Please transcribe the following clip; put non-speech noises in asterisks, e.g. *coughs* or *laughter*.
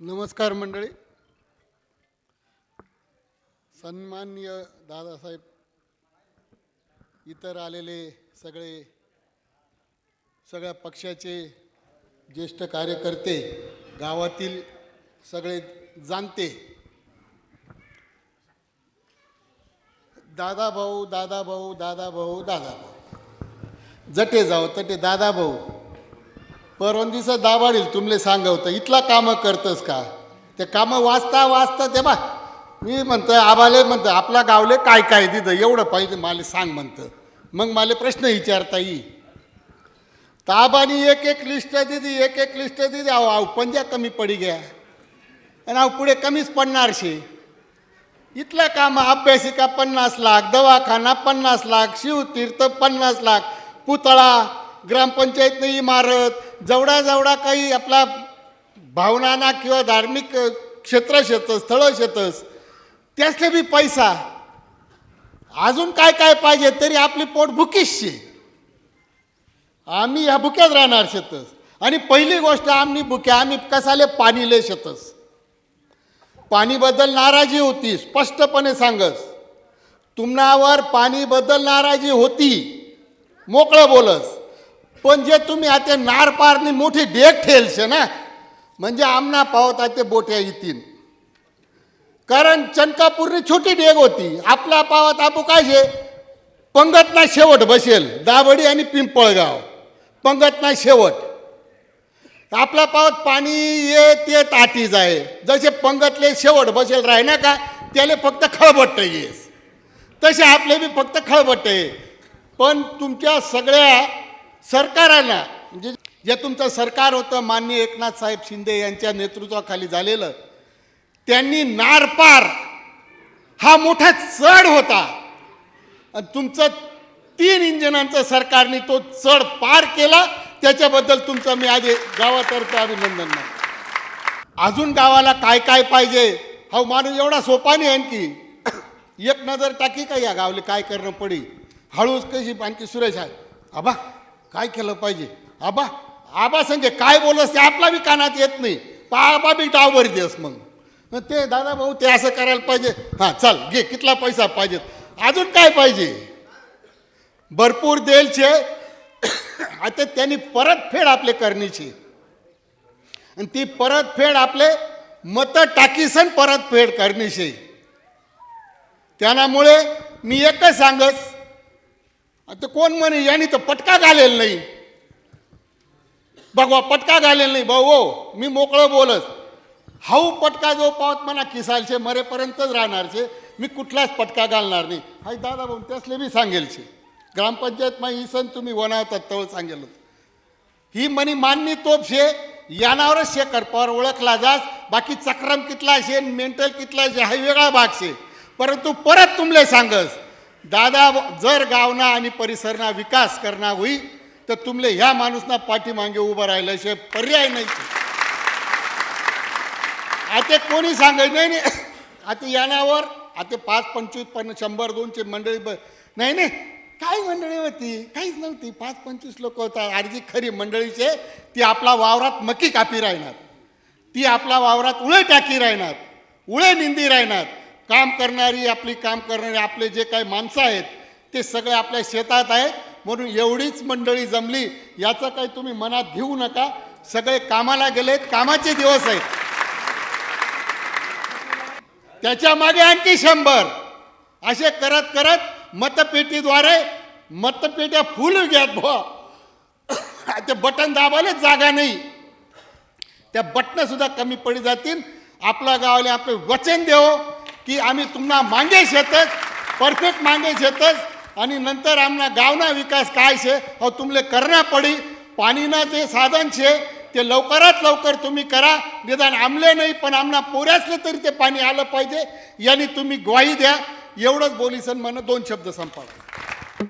नमस्कार मंडळी. सन्माननीय दादासाहेब इतर आलेले सगळे सगळ्या पक्षाचे ज्येष्ठ कार्यकर्ते गावातील सगळे जाणते. दादा भाऊ दादा भाऊ दादा भाऊ दादा भाऊ जटे जाऊ तटे दादा भाऊ परवंदीचं दाबाडील तुमले सांगवतं इथला कामं करतस का? ते कामं वाचता वाचता ते बा मी म्हणतं आबाले म्हणतं आपला गावले काय काय तिथं एवढं पाहिजे मला सांग म्हणतं. मग मला प्रश्न विचारता येईल ताबानी एक एक लिस्ट दिली एक एक लिस्ट दिली अहो अहो पंजा कमी पडी गया. आणि अहो पुढे कमीच पडणार शे इथलं काम अभ्यासिका पन्नास लाख दवाखाना पन्नास लाख शिवतीर्थ पन्नास लाख पुतळा ग्रामपंचायतनं इमारत जेवढा जेवढा काही आपला भावनाना किंवा धार्मिक क्षेत्र शेतस स्थळं शेतस त्यासले बी पैसा. अजून काय काय पाहिजे तरी आपली पोट भुकीशी आम्ही ह्या भुक्यात राहणार शेतस. आणि पहिली गोष्ट आम्ही भुक्या आम्ही कसाले पाणीले शेतस? पाणीबद्दल नाराजी होती स्पष्टपणे सांगस. तुम्हावर पाणीबद्दल नाराजी होती मोकळं बोलस. पण जे तुम्ही आता नार पारनी मोठी डेक ठेलशे ना म्हणजे आमना पावत ते बोट्या येतील कारण चनकापूरनी छोटी डेग होती आपला पावत आपू काय शे? पंगतना शेवट बसेल दाबडी आणि पिंपळगाव. पंगतना शेवट. आपला पावत पाणी येत येत आटी जाय. जसे पंगतले शेवट बसेल राही ना का त्याले फक्त खळबट्ट येस. तसे आपले बी फक्त खळबट्ट पण तुमच्या सगळ्या सरकाराला म्हणजे जे तुमचं सरकार होतं मान्य एकनाथ साहेब शिंदे यांच्या नेतृत्वाखाली झालेलं त्यांनी नारपार हा मोठा चढ होता. आणि तुमचं तीन इंजिनांचं सरकारने तो चढ पार केला. त्याच्याबद्दल तुमचं मी आधी गावातर्फे अभिनंदन मानतो. अजून गावाला काय काय पाहिजे? हा माणूस एवढा सोपा नाही आणखी. एक नजर टाकी का या गावले? काय करणं पडी? हळूच कशी आणखी सुरेश आहे आबा काय केलं पाहिजे? आबा आबा संजय काय बोलस ते आपला बी कानात येत नाही. पा आबा बी डावभर देस मग. मग ते दादा भाऊ ते असं करायला पाहिजे. हां चल घे कितला पैसा पाहिजे? अजून काय पाहिजे? भरपूर देलचे. आता त्यांनी परतफेड आपले करण्याची आणि ती परतफेड आपले मतं टाकीसन परतफेड करण्याची त्यामुळे मी एकच सांगस आता कोण म्हणे यांनी तर पटका घालेल नाही. बघवा पटका घालेल नाही. भाऊ हो मी मोकळं बोलत. हाऊ पटका जो पावत म्हणा किसालचे मरेपर्यंतच राहणारचे. मी कुठलाच पटका घालणार नाही. हाय दादा भाऊ त्यासले मी सांगेल छे ग्रामपंचायत मा ही सण तुम्ही वनावतात तवळ सांगेल ही म्हणी माननी तोप शे. यानावरच शे करपावर ओळखला जास. बाकी चक्रम कितला शे मेंटल कितला शे हा वेगळा भाग शे. परंतु परत तुमले सांगस. दादा जर गावना आणि परिसरना विकास करणार होई तर तुमले ह्या माणूसना पाठीमागे उभं राहिल्याशिवाय पर्याय नाही. आता कोणी सांगायचं नाही नाही आता यानावर आता पाच पंचवीस पन्नास शंभर दोनशे मंडळी ब नाही नाही काय मंडळी होती? काहीच नव्हती. पाच पंचवीस लोक होतात आणि खरी मंडळीचे ती आपला वावरात मकी कापी राहणार. ती आपला वावरात उळे टाकी राहणार. उळे निंदी राहणार. काम करणारी आपली काम करणारी आपले जे काही माणसं आहेत ते सगळे आपल्या शेतात आहेत. म्हणून एवढीच मंडळी जमली. याचं काही तुम्ही मनात घेऊ नका. सगळे कामाला गेलेत कामाचे दिवस आहेत. त्याच्यामागे आणखी शंभर. असे करत करत मतपेटीद्वारे मतपेट्या फुल घ्यात भा *coughs* ते बटन दाबायला जागा नाही. त्या बटणं सुद्धा कमी पडी जातील. आपल्या गावाला आपले वचन देव. की आम्ही तुम्हाला मागे शेतच परफेक्ट मागे शेतच आणि नंतर आमना गावना विकास काय शे? अहो तुमले करणं पडी. पाणीनं जे साधन शे ते लवकरात लवकर तुम्ही करा. निदान आमले नाही पण आमना पोऱ्यासले तरी ते पाणी आलं पाहिजे. यांनी तुम्ही ग्वाही द्या. एवढंच बोलीसन म्हणून दोन शब्द संपावा.